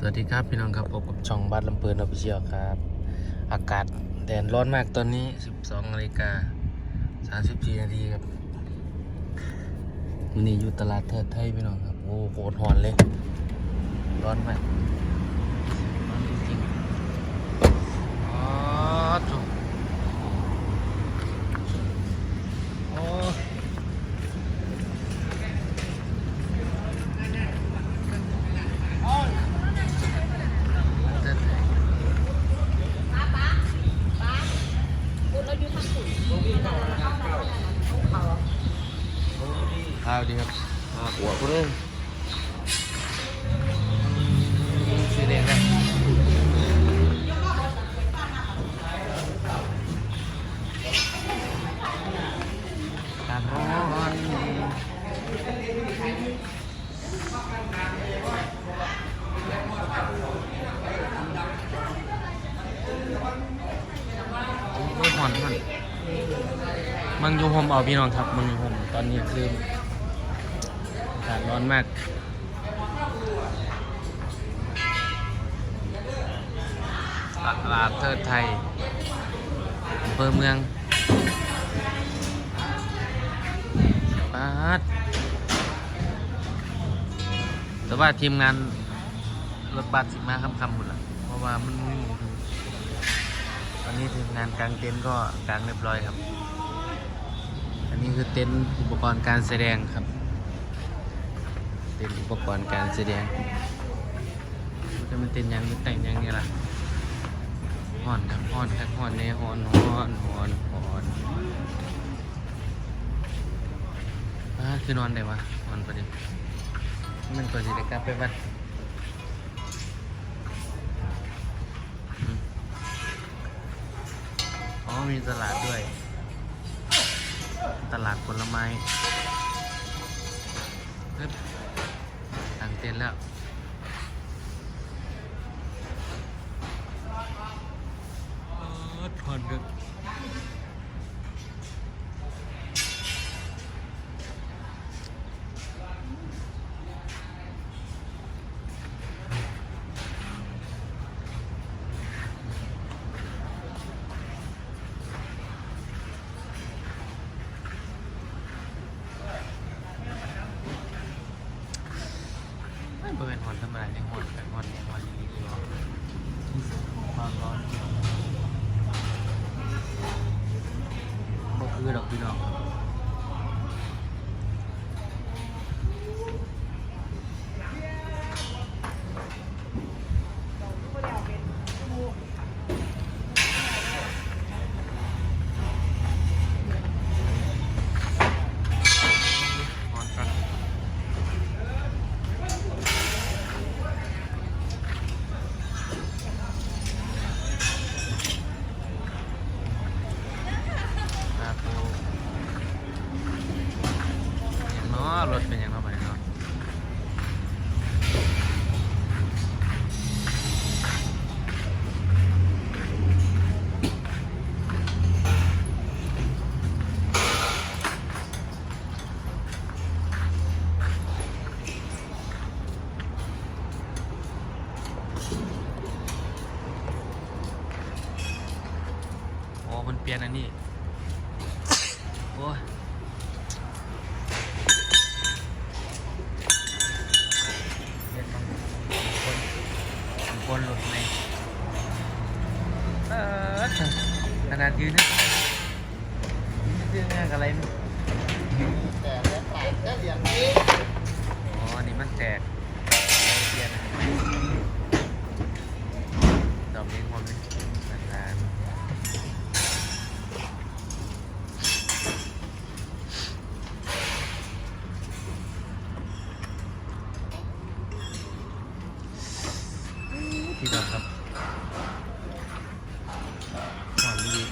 สวัสดีครับพี่น้องครับพบกับช่องบัตรลำเปินออฟฟิเชียลครับ อากาศแดดร้อนมากตอนนี้ 12นาฬิกา34นาทีครับวันนี้อยู่ตลาดเทิดไทยพี่น้องครับ โอ้โหดหอนเลย ร้อนมาก อ้ยหอนมังยูโฮมเอาพี่น้องครับมังยูโฮมตอนนี้คืออากาศร้อนมากตลาดเทิดไทยอำเภอเมืองปาดแต่ว่าทีมงานรถบัสสิมาค่ำหมดละเพราะว่ามันไม่มี อนนี้ทีมงานกางเต็นท์ก็กางเรียบร้อยครับ อันนี้คือเต็นท์อุปกรณ์การแสดงครับเป็นท์อุปกรณ์การแสดงจะมันเป็นหยังมันแต่งยังนี่ล่ะห่อนครับห่อนครับห่อนแน่ห่อนห่อนห่อนห่อนอ่าคือนอนได้วะนอนประเดี๋ยวมันก็สิได้กลับไปวัด มีตลาดด้วย ตลาดผลไม้ตั้งเต็นท์แล้ว ปลี่ยนอันนี้ โอ้ยคนคนหลุดในเออขนาดยืนนะยืนงานอะไรนี่แต่แล้วแตกได้อย่างนี้อ๋อนี่มันแตกเปลี่ยนนะดอกนี้ความนี่นานๆพี่น้องครับความดี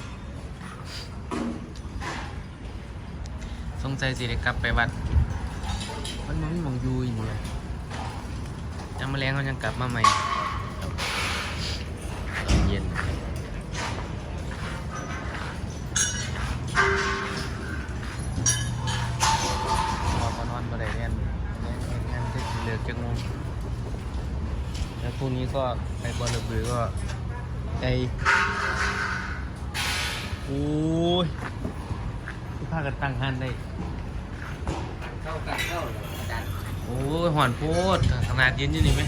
สงสัยสิได้กลับไปวัด มันมันมองอยูอีกเลยยังมาแรงเขายังกลับมาใหม่ตอนเย็นพอมานอนมาได้เรียนเรียนเรียนงานจะสิเลิกจังงงแล้วพรุ่งนี้ก็ไปบอลระบือก็ไอโอ้ยที่ พากันตั้งหันได้ เข้ากันเข้าเลยอาจารย์โอ้ยหอนโพดขนาดยืนอยู่นี่ไหม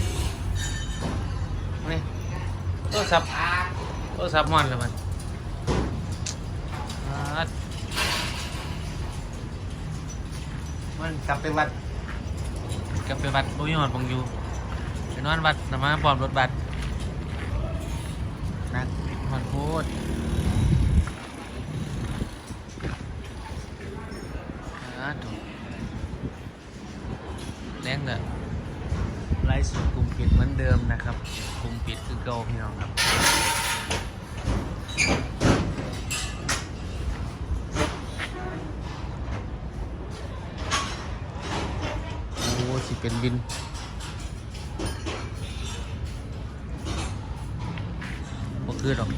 นี่โทรศัพท์โทรศัพท์หอนเลยมันอ่ามันกลับไปวัดกลับไปวัดโอ้ยหอนบังอยู่ไปนอนวัดนำมาปลอมรถบัสนักหอนโพดอ่าถูก แรงเลยไลฟ์สดกลุ่มปิดเหมือนเดิมนะครับกลุ่มปิดคือเก่าพี่น้องครับโอ้สิเป็นบินบ่คือดอก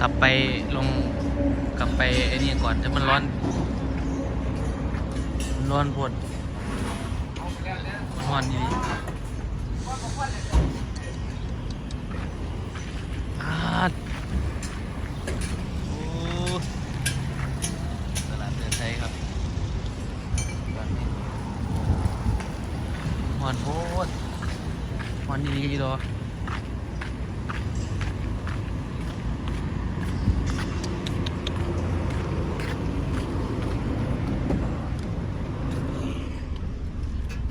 กลับไปลง ไปไอ้นี่ก่อนจะมันร้อนมันร้อนปวดร้อนดีอาดโอ้ตลาดเดินไทยครับร้อนนี่ร้อนโพดร้อนดีดีดอก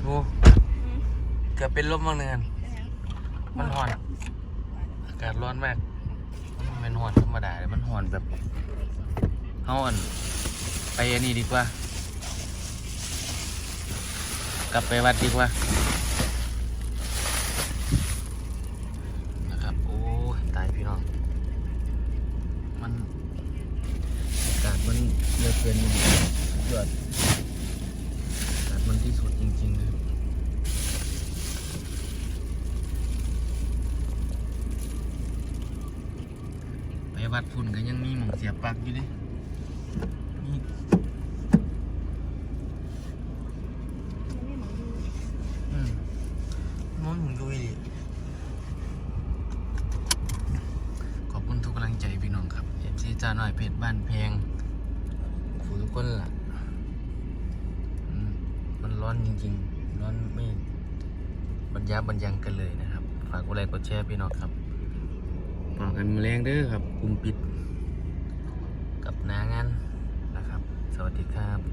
โอ้เกือบเป็นลมบางเนือนมันห่อน อากาศร้อนมากมันเป็นห่อนธรรมดาเลยมันห่อนแบบเฮาอ่อนไปอันนี้ดีกว่า กลับไปวัดดีกว่านะครับโอ้ยตายพี่น้องมันอากาศมันเหลือเกินสุดยอดแต่มันที่สุดจริงๆเลย วัดพุ่นก็ยังมีหมองเสียบปลักอยู่เดินี่อืมองหมุนดูดิขอบคุณทุกกำลังใจพี่น้องครับเอฟซีจ้าหน่อยเพจบ้านแพงขูทุกคนล่ะมมันร้อนจริงๆ ร้อนไม่บรรยาบรรยังกันเลยนะครับ ฝากกดไลค์กดแชร์พี่น้องครับ ต่อกันมาแรงเด้อครับกลุ่มปิด กับหนางานนะครับ สวัสดีครับ